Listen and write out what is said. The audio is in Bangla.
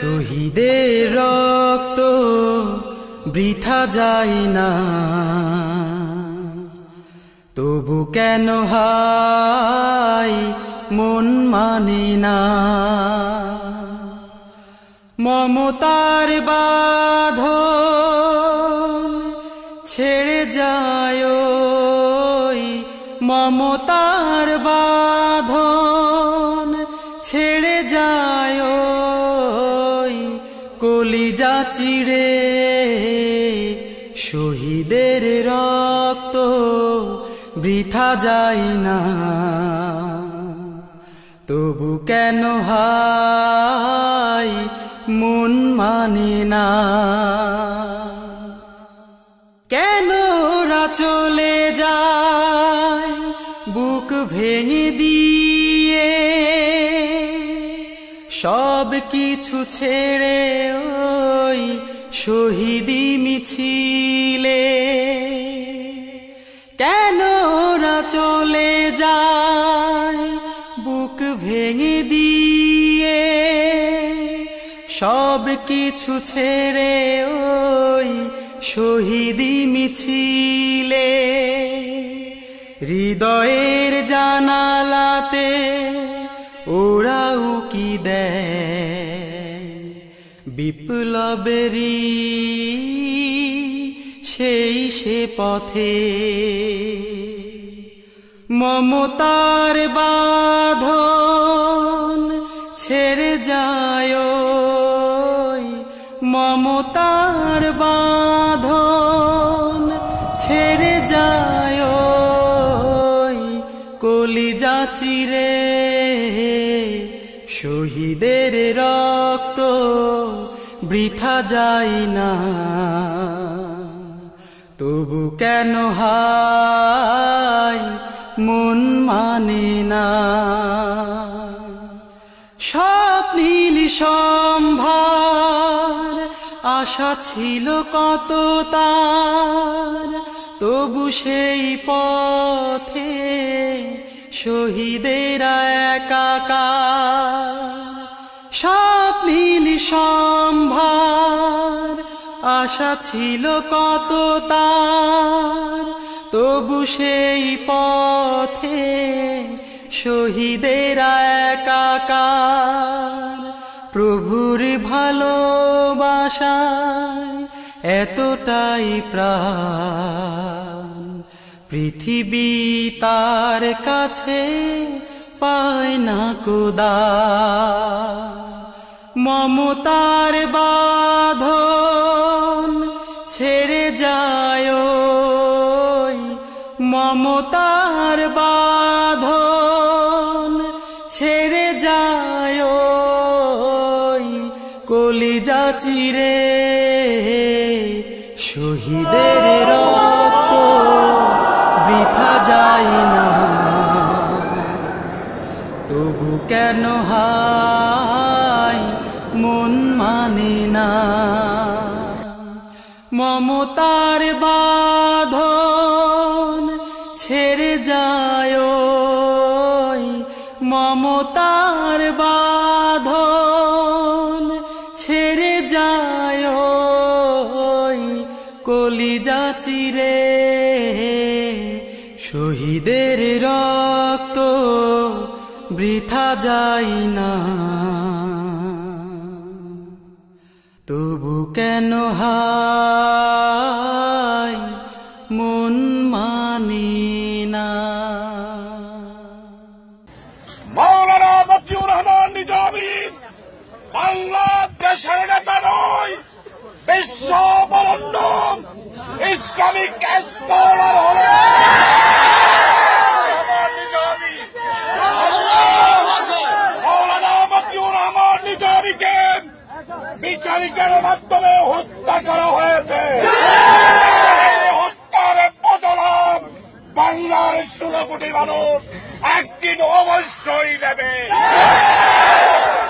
শহীদের রক্ত বৃথা যায় না। তবু কেন হাই মন মানে না? মমতার বাঁধ চিড়ে শহীদের রক্ত বৃথা যায় না। তবু কেন হাই মন মানে না? কেন ওরা চলে যায়? বুক ভেঙে দিয়ে সব কিছু ছেড়ে ওই শহীদি মিছিলে। কেন ওরা চলে যায় বুক ভেঙে দিয়ে? সব কিছু ছেড়ে ওই শহীদি মিছিলে। হৃদয়ের জানালাতে দেয়। বিপ্লবেরই সেই সে পথে। মমতার বাঁধন ছেড়ে যায় মমতার বাঁধন ছেড়ে যায় শহীদের রক্ত বৃথা যাই না। তবু কেন হাই মন মানে না? স্বপ্নীল সম্ভার, আশা ছিল কত তার, তবু সেই পথে শহীদেরা একাকার স্বপ্নীল সম্ভার, আশা ছিল কত তার। তবু সেই পথে শহীদেরা একাকার প্রভুর ভালোবাসায় এতটাই প্রাণ। পৃথিবী তার কাছে পায় না কোদা। মমতার বাঁধন ছেড়ে যায় মমতার বাঁধন ছেড়ে যায় কলিজা চিরে শহীদের রক্ত কেন হাই মন মানে না। মমতার বাঁধন ছেড়ে যায়। মমতার বাঁধন ছেড়ে যায়। কলিজা চিরে শহীদের রক্ত বৃথা যায় না। তবু কেন হাই মন মানি না? মৌলানা মতিউর রহমান নিজামী বাংলাদেশের নেতা নয়, বিশ্ব বরণ্য ইসলামিক এক্সপ্লোরার হলেন রহমান নিজামী। মৌলানা মতিউর রহমান নিজামীকে বিচারিকের মাধ্যমে হত্যা করা হয়েছে। হত্যার বদলাম বাংলার ষোলো কোটি মানুষ একদিন অবশ্যই নেবে।